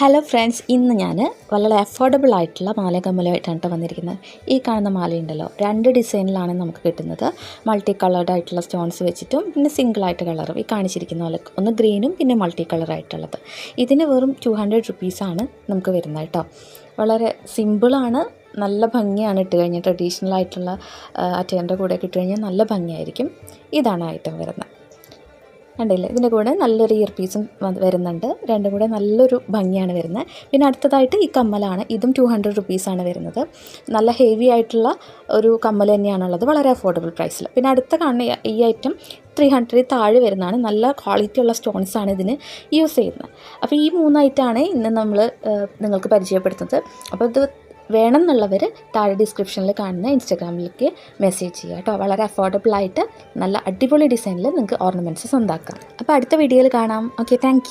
Hello friends ഇന്ന് ഞാൻ വളരെ അഫോർഡബിൾ ആയിട്ടുള്ള മാല കമ്മലുമായിട്ടാണ് കേട്ടോ വന്നിരിക്കുന്നത്. ഈ കാണുന്ന മാലയുണ്ടല്ലോ രണ്ട് ഡിസൈനിലാണ് നമുക്ക് കിട്ടുന്നത്. മൾട്ടി കളേർഡ് ആയിട്ടുള്ള സ്റ്റോൺസ് വെച്ചിട്ടും പിന്നെ സിംഗിൾ ആയിട്ട് കളറും ഈ കാണിച്ചിരിക്കുന്ന പോലെ ഒന്ന് ഗ്രീനും പിന്നെ മൾട്ടി കളറായിട്ടുള്ളത് ഇതിന് വെറും ടു ഹൺഡ്രഡ് റുപ്പീസാണ് നമുക്ക് വരുന്നത് കേട്ടോ വളരെ സിമ്പിളാണ് നല്ല ഭംഗിയാണ് ഇട്ട് കഴിഞ്ഞാൽ ട്രഡീഷണൽ ആയിട്ടുള്ള അറ്റേന്റെ കൂടെ ഒക്കെ ഇട്ട് കഴിഞ്ഞാൽ നല്ല ഭംഗിയായിരിക്കും. ഇതാണ് ഐറ്റം വരുന്നത്. കണ്ടില്ലേ? ഇതിന്റെ കൂടെ നല്ലൊരു ഇയർ പീസും വരുന്നുണ്ട്. രണ്ടും കൂടെ നല്ലൊരു ഭംഗിയാണ് വരുന്നത്. പിന്നെ അടുത്തതായിട്ട് ഈ കമ്മലാണ്. ഇതും ടു ഹൺഡ്രഡ് റുപ്പീസാണ് വരുന്നത്. നല്ല ഹെവി ആയിട്ടുള്ള ഒരു കമ്മൽ തന്നെയാണുള്ളത്. വളരെ അഫോർഡബിൾ പ്രൈസിൽ പിന്നെ അടുത്ത കാണുന്ന ഈ- ഐറ്റം ത്രീ ഹൺഡ്രഡിൽ താഴെ വരുന്നതാണ്. നല്ല ക്വാളിറ്റി ഉള്ള സ്റ്റോൺസ് ആണ് ഇതിന് യൂസ് ചെയ്യുന്നത്. അപ്പോൾ ഈ മൂന്നായിട്ടാണ് ഇന്ന് നമ്മൾ നിങ്ങൾക്ക് പരിചയപ്പെടുത്തുന്നത്. അപ്പോൾ ഇത് വേണമെന്നുള്ളവർ താഴെ ഡിസ്ക്രിപ്ഷനിൽ കാണുന്ന ഇൻസ്റ്റാഗ്രാമിലേക്ക് മെസ്സേജ് ചെയ്യുക കേട്ടോ. വളരെ അഫോർഡബിൾ ആയിട്ട് നല്ല അടിപൊളി ഡിസൈനിൽ നിങ്ങൾക്ക് ഓർണമെന്റ്സ് സ്വന്താക്കാം അപ്പോൾ അടുത്ത വീഡിയോയിൽ കാണാം. Okay thank